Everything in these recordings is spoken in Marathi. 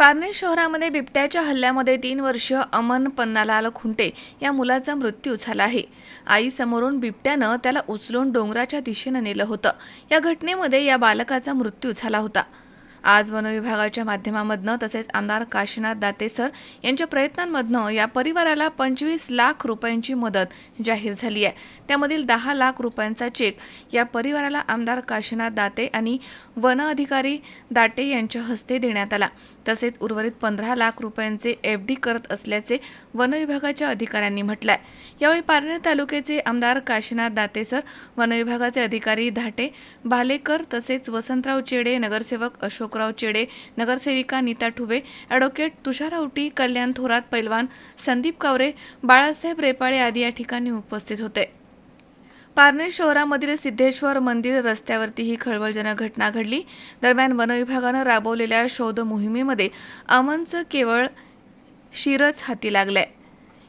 पारनेर शहरामध्ये बिबट्याच्या हल्ल्यामध्ये तीन वर्षीय अमन पन्नालाल खुंटे या मुलाचा मृत्यू झाला आहे. आईसमोरून बिबट्यानं त्याला उचलून डोंगराच्या दिशेनं नेलं होतं. या घटनेमध्ये या बालकाचा मृत्यू झाला होता. आज वनविभागाच्या माध्यमामधनं तसेच आमदार काशीनाथ दातेसर यांच्या प्रयत्नांमधनं या परिवाराला पंचवीस लाख रुपयांची मदत जाहीर झाली आहे. त्यामधील दहा लाख रुपयांचा चेक या परिवाराला आमदार काशीनाथ दाते आणि वन अधिकारी दाटे यांच्या हस्ते देण्यात आला. तसेच उर्वरित पंधरा लाख रुपयांचे एफ डी करत असल्याचे वनविभागाच्या अधिकाऱ्यांनी म्हटलं आहे यावेळी पारनेर तालुक्याचे आमदार काशीनाथ दातेसर वनविभागाचे अधिकारी धाटे भालेकर तसेच वसंतराव चेडे नगरसेवक अशोक अशोकराव चेडे नगरसेविका नीता ठुबे ॲडव्होकेट तुषार औटी कल्याण थोरात पैलवान संदीप कावरे बाळासाहेब रेपाळे आदी या ठिकाणी उपस्थित होते. पारनेर शहरामधील सिद्धेश्वर मंदिर रस्त्यावरती ही खळबळजनक घटना घडली. दरम्यान वनविभागानं राबवलेल्या शोध मोहिमेमध्ये अमनचं केवळ शिरच हाती लागलंय.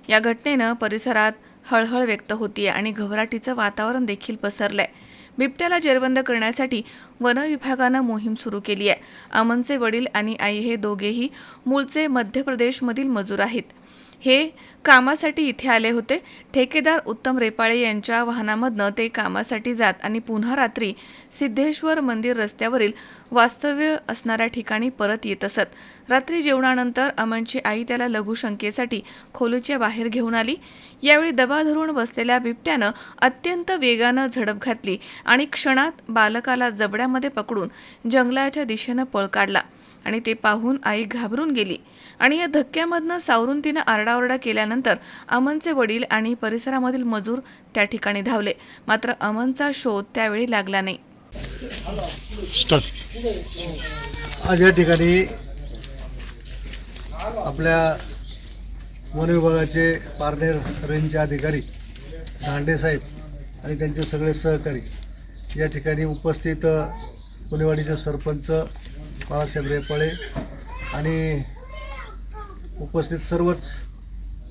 या घटनेनं परिसरात हळहळ व्यक्त होतीये आणि घबराटीचं वातावरण देखील पसरलंय. बिबट्याला जेरबंद करण्यासाठी वन विभागानं मोहीम सुरू केली आहे. अमनचे वडील आणि आई हे दोघेही मूळचे मध्य प्रदेशमधील मजूर आहेत. हे कामासाठी इथे आले होते. ठेकेदार उत्तम रेपाळे यांच्या वाहनामधनं ते कामासाठी जात आणि पुन्हा रात्री सिद्धेश्वर मंदिर रस्त्यावरील वास्तव्य असणाऱ्या ठिकाणी परत येत असत. रात्री जेवणानंतर अमनची आई त्याला लघुशंकेसाठी खोलीच्या बाहेर घेऊन आली. यावेळी दबा धरून बसलेल्या बिबट्यानं अत्यंत वेगानं झडप घातली आणि क्षणात बालकाला जबड्यामध्ये पकडून जंगलाच्या दिशेनं पळ काढला. आणि ते पाहून आई घाबरून गेली. आणि या धक्क्यामधनं सावरून तिनं आरडाओरडा केल्यानंतर अमनचे वडील आणि परिसरामधील मजूर त्या ठिकाणी धावले. मात्र अमनचा शोध त्यावेळी लागला नाही. आज या ठिकाणी आपल्या वनविभागाचे पारनेर रेंजचे अधिकारी धांडे साहेब आणि त्यांचे सगळे सहकारी या ठिकाणी उपस्थित अ, पुणेवाडीचे सरपंच बाळासाहेब रेपाळे आणि उपस्थित सर्वच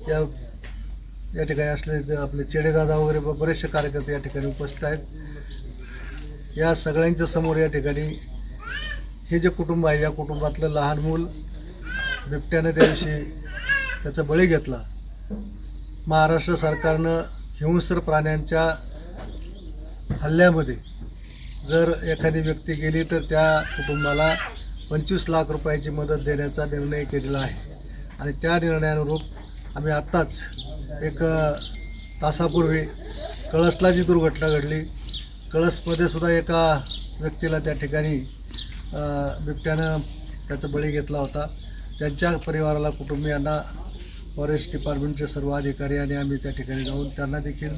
या या ठिकाणी असले आपले चेडेदादा वगैरे ब- बरेचसे कार्यकर्ते या ठिकाणी उपस्थित आहेत. या सगळ्यांच्या समोर या ठिकाणी हे जे कुटुंब आहे या कुटुंबातलं लहान मूल बिबट्यानं त्या दिवशी त्याचा बळी घेतला. महाराष्ट्र सरकारनं हिंस्र प्राण्यांच्या हल्ल्यामध्ये जर एखादी व्यक्ती गेली तर त्या कुटुंबाला पंचवीस लाख रुपयाची मदत देण्याचा निर्णय केलेला आहे. आणि त्या निर्णयानुरूप आम्ही आत्ताच एक तासापूर्वी कळसला जी दुर्घटना घडली कळसमध्ये सुद्धा एका व्यक्तीला त्या ठिकाणी बिबट्यानं त्याचा बळी घेतला होता. त्यांच्या परिवाराला कुटुंबियांना फॉरेस्ट डिपार्टमेंटचे सर्व अधिकारी आणि आम्ही त्या ठिकाणी जाऊन त्यांना देखील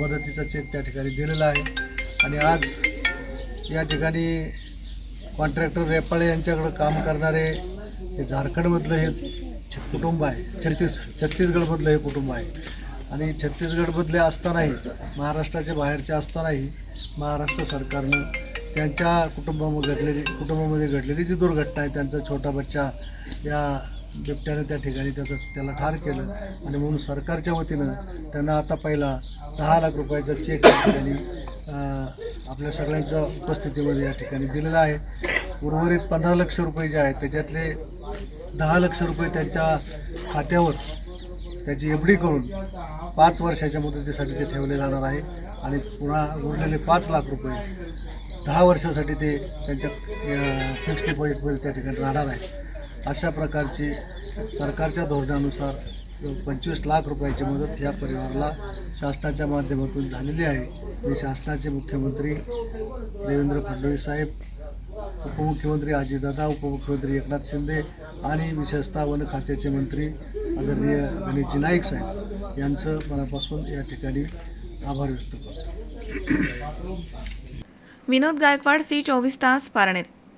मदतीचा चेक त्या ठिकाणी दिलेला आहे. आणि आज या ठिकाणी कॉन्ट्रॅक्टर रेपाळे यांच्याकडं काम करणारे हे झारखंडमधलं हे कुटुंब आहे. छत्तीस छत्तीसगडमधलं हे कुटुंब आहे. आणि छत्तीसगडमधले असतानाही महाराष्ट्राच्या बाहेरचे असतानाही महाराष्ट्र सरकारनं त्यांच्या कुटुंबामध्ये घडलेली कुटुंबामध्ये घडलेली जी दुर्घटना आहे त्यांचा छोटा बच्चा या बिबट्यानं त्या ठिकाणी त्याचं त्याला ठार केलं. आणि म्हणून सरकारच्या वतीनं त्यांना आता पहिला दहा लाख रुपयाचा चेक या ठिकाणी आपल्या सगळ्यांच्या उपस्थितीमध्ये या ठिकाणी दिलेलं आहे. उर्वरित पंधरा लक्ष रुपये जे आहेत त्याच्यातले दहा लक्ष रुपये त्यांच्या खात्यावर त्याची एफ डी करून पाच वर्षाच्या मुदतीसाठी ते ठेवले जाणार आहे आणि पुन्हा उरलेले पाच लाख रुपये दहा वर्षासाठी ते त्यांच्या फिक्स्ड डिपॉझिटमध्ये त्या ठिकाणी राहणार आहे. अशा प्रकारची सरकारच्या धोरणानुसार पंचवीस लाख रुपयाची मदत या परिवाराला शासनाच्या माध्यमातून झालेली आहे. मी शासनाचे मुख्यमंत्री देवेंद्र फडणवीस साहेब उपमुख्यमंत्री अजितदादा उपमुख्यमंत्री एकनाथ शिंदे आणि विशेषतः वन खात्याचे मंत्री आदरणीय गणेशजी नाईक साहेब यांचं मनापासून या ठिकाणी आभार व्यक्त करतो. विनोद गायकवाड सी चोवीस तास पारनेर.